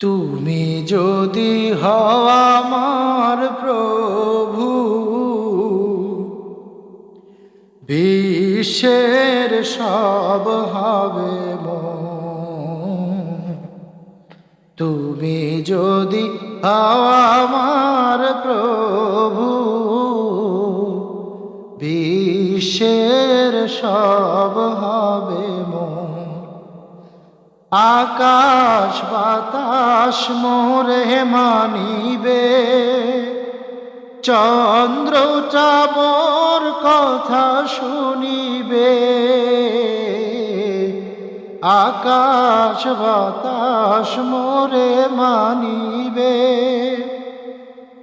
তুমি যদি হও আমার প্রভু, বিশ্বের সব হবে। তুমি যদি হও আমার প্রভু, বিশ্বের সব হবে আকাশ বাতাস মোরে মানিবে। চন্দ্র চাবর কথা শুনিবে। আকাশ বাতাস মোরে মানিবে।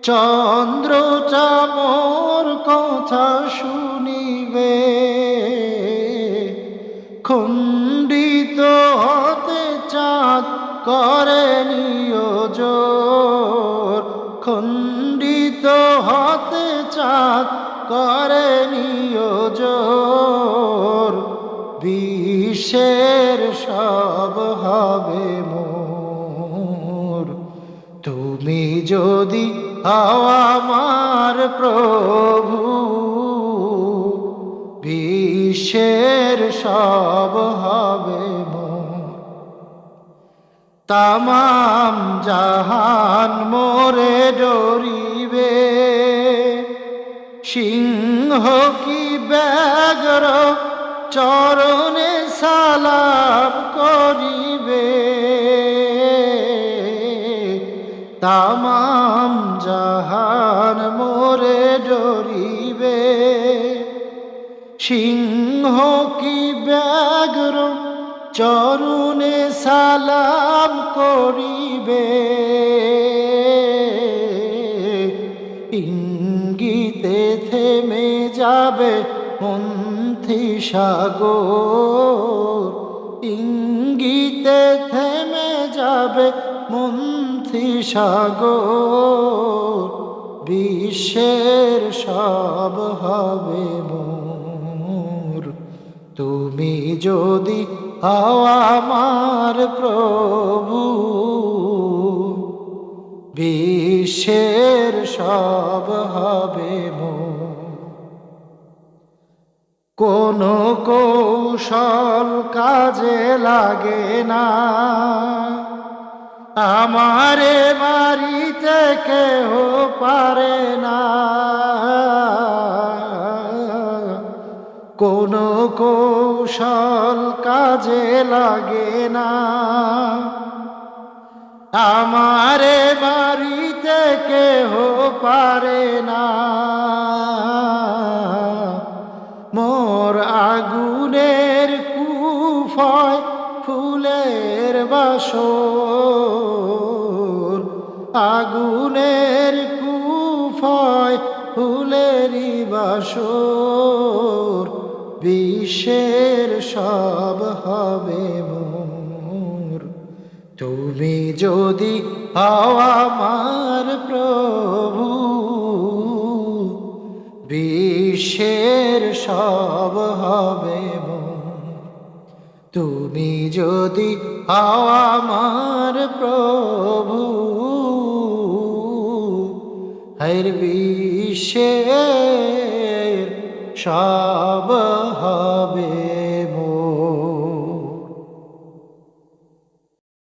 চন্দ্র চাবর কথা শুনিবে। চাঁদ করে নিয়োজোর খণ্ডিত হতে চাঁদ করে নিয়োজোর বিশ্বের সব হবে মোর। তুমি যদি আমার প্রভু বিশ্বের সব হবে তামাম জাহান মোরে ডরিবে। সিংহ কি ব্যাঘ্র চরণে সালাম করিবে? তামাম জাহান মোরে ডরিবে। সিংহ কি ব্যাঘ্র চরুণে সালাম করিবে। ইঙ্গিতে থেমে যাবে মন্থি সাগর। ইঙ্গিতে থেমে যাবে মন্থি সাগর। বিশ্বের সব হবে মোর। তুমি যদি আমার প্রভু। বিশ্বের সব হবে মো। কোন কৌশল কাজে লাগে না। আমারে বাড়িতে কেহ পারে না। কোন কৌশল কাজে লাগে না। আমারে বাড়িতে কেহ পারে না। মোর আগুনের কুফয় ফুলের বাসর। আগুনের কুফয় ফুলেরই বাসর। বিশ্বের সব হবে মোর। তুমি যদি হও আমার প্রভু, বিশ্বের সব হবে তুমি যদি হও আমার প্রভু হর বিশ্বের সব হবে।